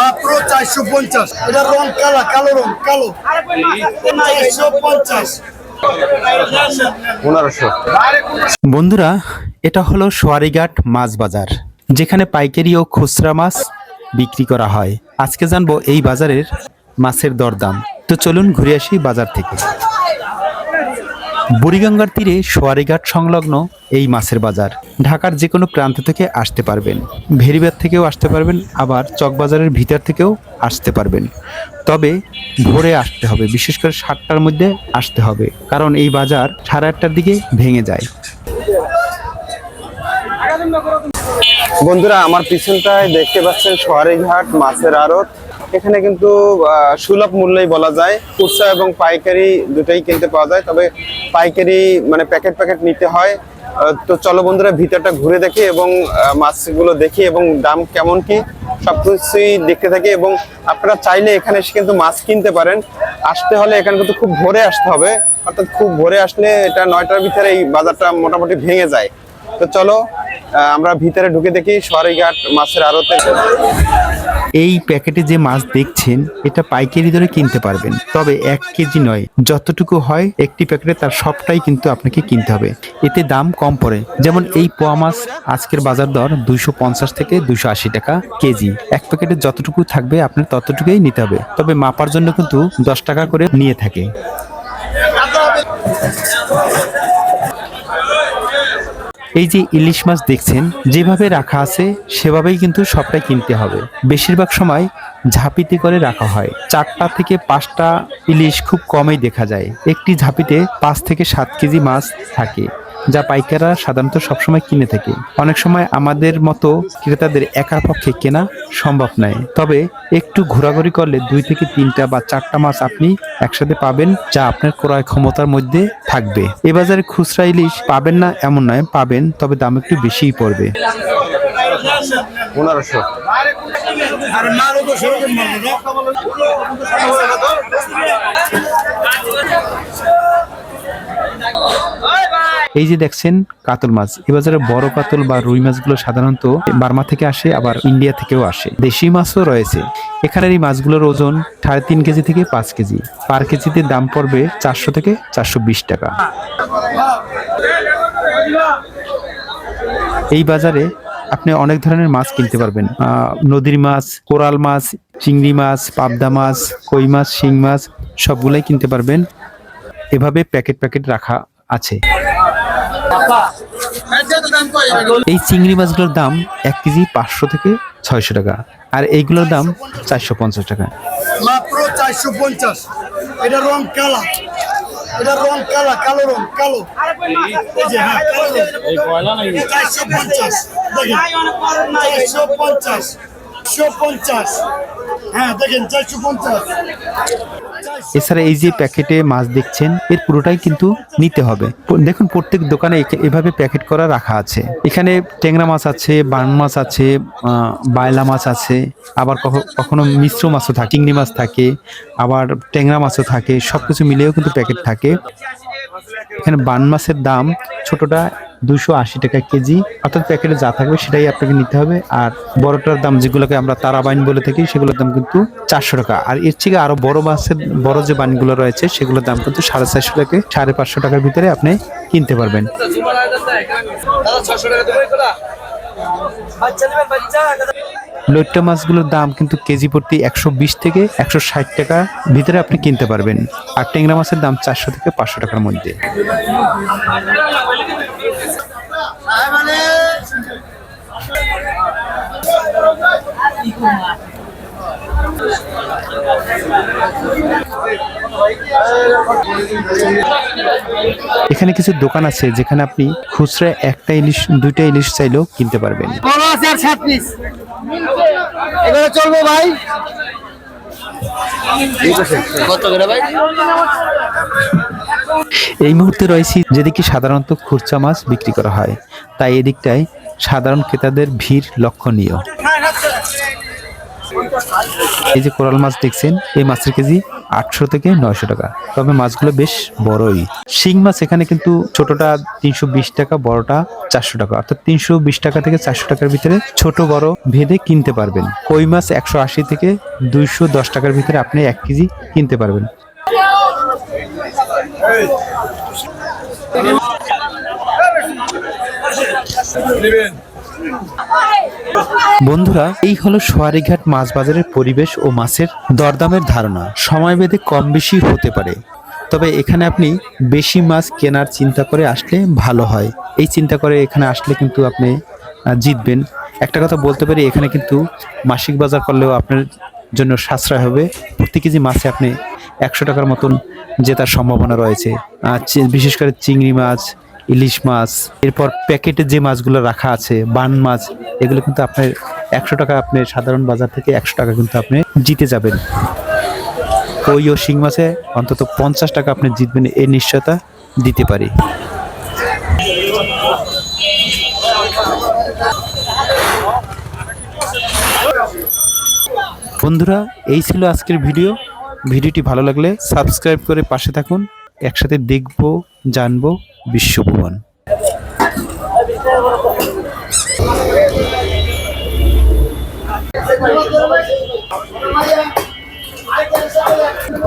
মাত্র চারশো পঞ্চাশ। এটা রং কালা কালো রং কালো। চারশো পঞ্চাশ। পনেরোশো। বন্ধুরা এটা হলো সোয়ারিঘাট মাছ বাজার যেখানে পাইকারি ও খুচরা মাছ বিক্রি করা হয়। আজকে জানব এই বাজারের মাছের দরদাম। তো চলুন ঘুরে আসি বাজার থেকে। বুড়িগঙ্গার তীরে সোয়ারিঘাট সংলগ্ন এই মাছের বাজার। ঢাকার যে কোনো প্রান্ত থেকে আসতে পারবেন। ভেরিবাদ থেকেও আসতে পারবেন, আবার চকবাজারের ভিতর থেকেও আসতে পারবেন। তবে ভোরে আসতে হবে, বিশেষ করে সাতটার মধ্যে আসতে হবে, কারণ এই বাজার সাড়ে আটটার দিকে ভেঙে যায়। বন্ধুরা, আমার পিছনটায় দেখতে পাচ্ছেন সোয়ারিঘাট মাছের আড়ত। এখানে কিন্তু সুলভ মূল্যেই বলা যায়। খুচরা এবং পাইকারি দুটোই কিনতে পাওয়া যায়। তবে পাইকারি মানে প্যাকেট প্যাকেট নিতে হয়। তো চলো বন্ধুরা, ভিতরটা ঘুরে দেখি এবং মাছগুলো দেখি এবং দাম কেমন কি, সবকিছুই দেখতে থাকি এবং আপনারা চাইলে এখানে এসে কিন্তু মাছ কিনতে পারেন। আসতে হলে এখানে কিন্তু খুব ভোরে আসতে হবে। অর্থাৎ খুব ভোরে আসলে এটা নয়টার ভিতরে এই বাজারটা মোটামুটি ভেঙে যায়। তো চলো আমরা ভিতরে ঢুকে দেখি সরাইঘাট মাছের আড়তে। এই প্যাকেটে যে মাছ দেখছেন, এটা পাইকারি দরে কিনতে পারবেন। তবে এক কেজি নয়, যতটুকু হয় একটি প্যাকেটে তার সবটাই কিন্তু আপনাকে কিনতে হবে। এতে দাম কম পড়ে। যেমন এই পোয়া মাছ, আজকের বাজার দর দুইশো পঞ্চাশ থেকে দুইশো আশি টাকা কেজি। এক প্যাকেটে যতটুকু থাকবে, আপনার ততটুকুই নিতে হবে। তবে মাপার জন্য কিন্তু দশ টাকা করে নিয়ে থাকে। এই যে ইলিশ মাছ দেখছেন, যেভাবে রাখা আছে, সেভাবেই কিন্তু সবটাই কিনতে হবে। বেশিরভাগ সময় ঝাঁপিতে করে রাখা হয়। চারটা থেকে পাঁচটা ইলিশ খুব কমই দেখা যায়। একটি ঝাঁপিতে পাঁচ থেকে সাত কেজি মাছ থাকে। যা পাইকাররা সাধারণত সবসময় কিনে থাকে। অনেক সময় আমাদের মতো ক্রেতাদের একার পক্ষে কেনা সম্ভব নয়। তবে একটু ঘোরাঘুরি করলে দুই থেকে তিনটা বা চারটা মাছ আপনি একসাথে পাবেন, যা আপনার ক্রয় ক্ষমতার মধ্যে থাকবে। এ বাজারে খুচরা ইলিশ পাবেন না এমন নয়, পাবেন, তবে দাম একটু বেশিই পড়বে। পনেরোশো মালও তো সেরকম মাল না এই যে দেখছেন কাতল মাছ এ বাজারে বড় কাতল বা রুই মাছগুলো সাধারণত বার্মা থেকে আসে, আবার ইন্ডিয়া থেকেও আসে। দেশি মাছও রয়েছে। এখানের এই মাছগুলোর ওজন সাড়ে তিন কেজি থেকে পাঁচ কেজি। পার কেজিতে দাম পড়বে চারশো থেকে চারশো বিশ টাকা। এই বাজারে আপনি অনেক ধরনের মাছ কিনতে পারবেন। নদীর মাছ, কোরাল মাছ, চিংড়ি মাছ, পাবদা মাছ, কই মাছ, শিং মাছ, সবগুলাই কিনতে পারবেন। এভাবে প্যাকেট প্যাকেট রাখা আছে। এই চিংড়ি মাছগুলোর দাম এক কেজি পাঁচশো থেকে ছয়শো টাকা। আর এইগুলোর দাম চারশো পঞ্চাশ টাকা। মাত্র চারশো পঞ্চাশ। এটা রং কালা। এটা রং কালা কালো রং কালো। এই যে হ্যাঁ চারশো পঞ্চাশ। চারশো পঞ্চাশ। চারশো পঞ্চাশ। হ্যাঁ দেখেন চারশো পঞ্চাশ। এছাড়া এই যে প্যাকেটে মাছ দেখছেন, এর পুরোটাই কিন্তু নিতে হবে। দেখুন, প্রত্যেক দোকানে এভাবে প্যাকেট করা রাখা আছে। এখানে ট্যাংরা মাছ আছে বান মাছ আছে বায়লা মাছ আছে, আবার কখ- কখনো মিশ্র মাছও থাকে, চিংড়ি মাছ থাকে, আবার ট্যাংরা মাছও থাকে, সবকিছু মিলেও কিন্তু প্যাকেট থাকে। এখানে বান মাছের দাম ছোটটা দুশো আশি টাকা কেজি। অর্থাৎ প্যাকেটে যা থাকবে সেটাই আপনাকে নিতে হবে। আর বড়টার দাম যেগুলোকে আমরা তারাবাইন বলে থাকি, সেগুলোর দাম কিন্তু চারশো টাকা। আর এর থেকে আরও বড় মাছের, বড় যে বানগুলো রয়েছে, সেগুলোর দাম কিন্তু সাড়ে চারশো থেকে সাড়ে পাঁচশো টাকার ভিতরে আপনি কিনতে পারবেন। লইট্টা মাছগুলোর দাম কিন্তু কেজি প্রতি একশো বিশ থেকে একশো ষাট টাকা ভিতরে আপনি কিনতে পারবেন। আর ট্যাংরা মাছের দাম চারশো থেকে পাঁচশো টাকার মধ্যে। এখানে কিছু দোকান আছে যেখানে আপনি খুচরা একটা ইলিশ দুইটা ইলিশ চাইলেও কিনতে পারবেন। বড় আছে আর সাত পিস। এবারে চলবো ভাই? এই মুহূর্তে রয়েছি যেদিকে সাধারণত খুচরা মাছ বিক্রি করা হয় তাই এদিকটায় সাধারণ ক্রেতাদের ভিড় লক্ষণীয়। এই যে কোরাল মাছ দেখছেন, এই মাছের কেজি আটশো থেকে নয়শো টাকা। তবে মাছগুলো বেশ বড়ই। শিং মাছ এখানে কিন্তু ছোটটা তিনশো বিশ টাকা, বড়টা চারশো টাকা। অর্থাৎ তিনশো বিশ টাকা থেকে চারশো টাকার ভিতরে ছোট বড় ভেদে কিনতে পারবেন। কই মাছ একশো আশি থেকে দুইশো দশ টাকার ভিতরে আপনি এক কেজি কিনতে পারবেন। বন্ধুরা, এই হলো সোয়ারিঘাট মাছ বাজারের পরিবেশ ও মাছের দরদামের ধারণা। সময় বেঁধে কম বেশি হতে পারে। তবে এখানে আপনি বেশি মাছ কেনার চিন্তা করে আসলে ভালো হয়। এই চিন্তা করে এখানে আসলে কিন্তু আপনি জিতবেন। একটা কথা বলতে পারি, এখানে কিন্তু মাসিক বাজার করলেও আপনার জন্য সাশ্রয় হবে। প্রতি কেজি মাছে আপনি একশো টাকার মতন জেতার সম্ভাবনা রয়েছে। বিশেষ করে চিংড়ি মাছ ইলিশ মাছ, এরপর প্যাকেটে যে মাছগুলো রাখা আছে, বান মাছ, এগুলো কিন্তু আপনার একশো টাকা আপনি সাধারণ বাজার থেকে একশো টাকা কিন্তু আপনি জিতে যাবেন। কই ও শিং মাছে অন্তত পঞ্চাশ টাকা আপনি জিতবেন এই নিশ্চয়তা দিতে পারি। বন্ধুরা, এই ছিল আজকের ভিডিও। ভিডিওটি ভালো লাগলে সাবস্ক্রাইব করে পাশে থাকুন। একসাথে দেখব জানব বিশ্বভুবন। আরেকটা